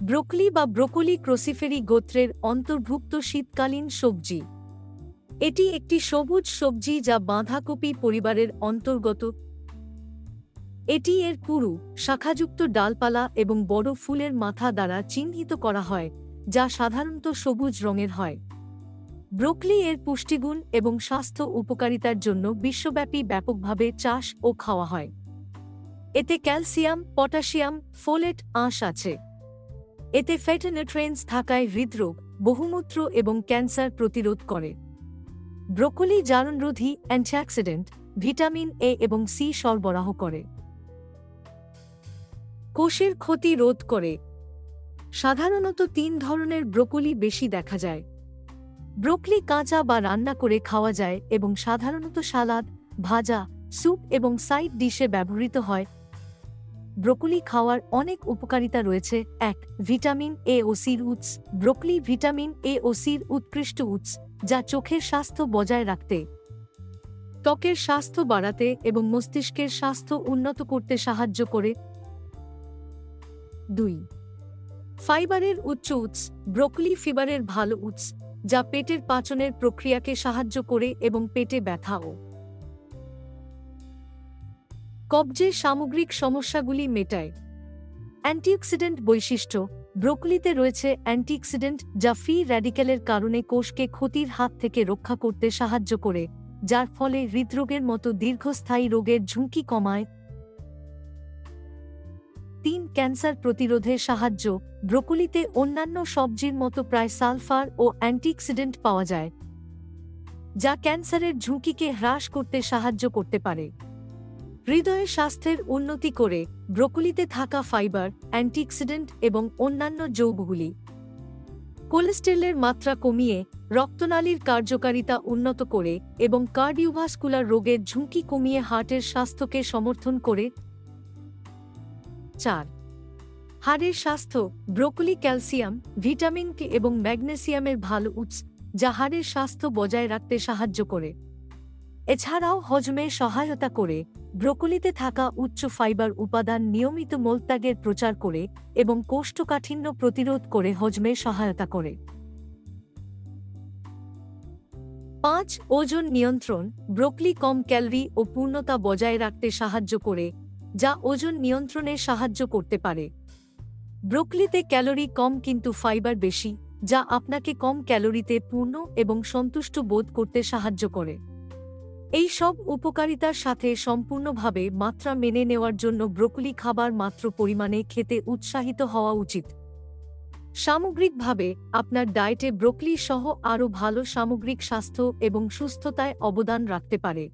Broccoli বা broccoli ক্রোসিফেরি গোত্রের অন্তর্ভুক্ত শীতকালীন সবজি। এটি একটি সবুজ সবজি যা বাঁধাকপি পরিবারের অন্তর্গত। এটি এর পুরু শাখাযুক্ত ডালপালা এবং বড় ফুলের মাথা দ্বারা চিহ্নিত করা হয়, যা সাধারণত সবুজ রঙের হয়। ব্রোকলি এর পুষ্টিগুণ এবং স্বাস্থ্য উপকারিতার জন্য বিশ্বব্যাপী ব্যাপকভাবে চাষ ও খাওয়া হয়। এতে ক্যালসিয়াম, পটাশিয়াম, ফোলেট, আঁশ আছে। এতে ফেটোনিউট্রিয়েন্টস থাকায় হৃদরোগ, বহুমূত্র এবং ক্যান্সার প্রতিরোধ করে। ব্রোকলি জারণরোধী অ্যান্টিঅক্সিডেন্ট, ভিটামিন এ এবং সি সরবরাহ করে। কোষের ক্ষতি রোধ করে। সাধারণত তিন ধরনের ব্রোকলি বেশি দেখা যায়। ব্রোকলি কাঁচা বা রান্না করে খাওয়া যায় এবং সাধারণত সালাদ, ভাজা, স্যুপ এবং সাইড ডিশে ব্যবহৃত হয় ব্রোকলি খাওয়ার অনেক উপকারিতা রয়েছে। এক, ভিটামিন এ ও সির উৎস। ব্রোকলি ভিটামিন এ ও সির উৎকৃষ্ট উৎস, যা চোখের স্বাস্থ্য বজায় রাখতে, ত্বকের স্বাস্থ্য বাড়াতে এবং মস্তিষ্কের স্বাস্থ্য উন্নত করতে সাহায্য করে। দুই, ফাইবারের উচ্চ উৎস। ব্রোকলি ফিবারের ভালো উৎস, যা পেটের পাচনের প্রক্রিয়াকে সাহায্য করে এবং পেটে ব্যথা ও কবজের সামগ্রিক সমস্যাগুলি মেটায়। অ্যান্টিঅক্সিডেন্ট বৈশিষ্ট্য, ব্রোকলিতে রয়েছে অ্যান্টিঅক্সিডেন্ট যা ফ্রি র্যাডিক্যালের কারণে কোষকে ক্ষতির হাত থেকে রক্ষা করতে সাহায্য করে, যার ফলে হৃদরোগের মতো দীর্ঘস্থায়ী রোগের ঝুঁকি কমায়। তিন, ক্যান্সার প্রতিরোধে সাহায্য, ব্রোকলিতে অন্যান্য সবজির মতো প্রায় সালফার ও অ্যান্টিঅক্সিডেন্ট পাওয়া যায়, যা ক্যান্সারের ঝুঁকিকে হ্রাস করতে সাহায্য করতে পারে। হৃদয়ের স্বাস্থ্যের উন্নতি করে ব্রোকলিতে থাকা ফাইবার, অ্যান্টিঅক্সিডেন্ট এবং অন্যান্য যৌগগুলি। কোলেস্টেরলের মাত্রা কমিয়ে রক্তনালীর কার্যকারিতা উন্নত করে এবং কার্ডিওভাস্কুলার রোগের ঝুঁকি কমিয়ে হার্টের স্বাস্থ্যকে সমর্থন করে। চার, হাড়ের স্বাস্থ্য, ব্রোকলি, ক্যালসিয়াম, ভিটামিন কে এবং ম্যাগনেসিয়ামের ভালো উৎস যা হাড়ের স্বাস্থ্য বজায় রাখতে সাহায্য করে। এছাড়াও হজমে সহায়তা করে ব্রোকলিতে থাকা উচ্চ ফাইবার উপাদান নিয়মিত মলত্যাগের প্রচার করে এবং কোষ্ঠকাঠিন্য প্রতিরোধ করে হজমে সহায়তা করে। পাঁচ, ওজন নিয়ন্ত্রণ। ব্রোকলি কম ক্যালোরি ও পূর্ণতা বজায় রাখতে সাহায্য করে, যা ওজন নিয়ন্ত্রণে সাহায্য করতে পারে। ব্রোকলিতে ক্যালোরি কম কিন্তু ফাইবার বেশি, যা আপনাকে কম ক্যালোরিতে পূর্ণ এবং সন্তুষ্ট বোধ করতে সাহায্য করে। এই সব উপকারিতার সাথে সম্পূর্ণভাবে মাত্রা মেনে নেওয়ার জন্য ব্রোকলি খাবার মাত্র পরিমাণে খেতে উৎসাহিত হওয়া উচিত। সামগ্রিকভাবে, আপনার ডায়েটে ব্রোকলি সহ আরও ভালো সামগ্রিক স্বাস্থ্য এবং সুস্থতায় অবদান রাখতে পারে।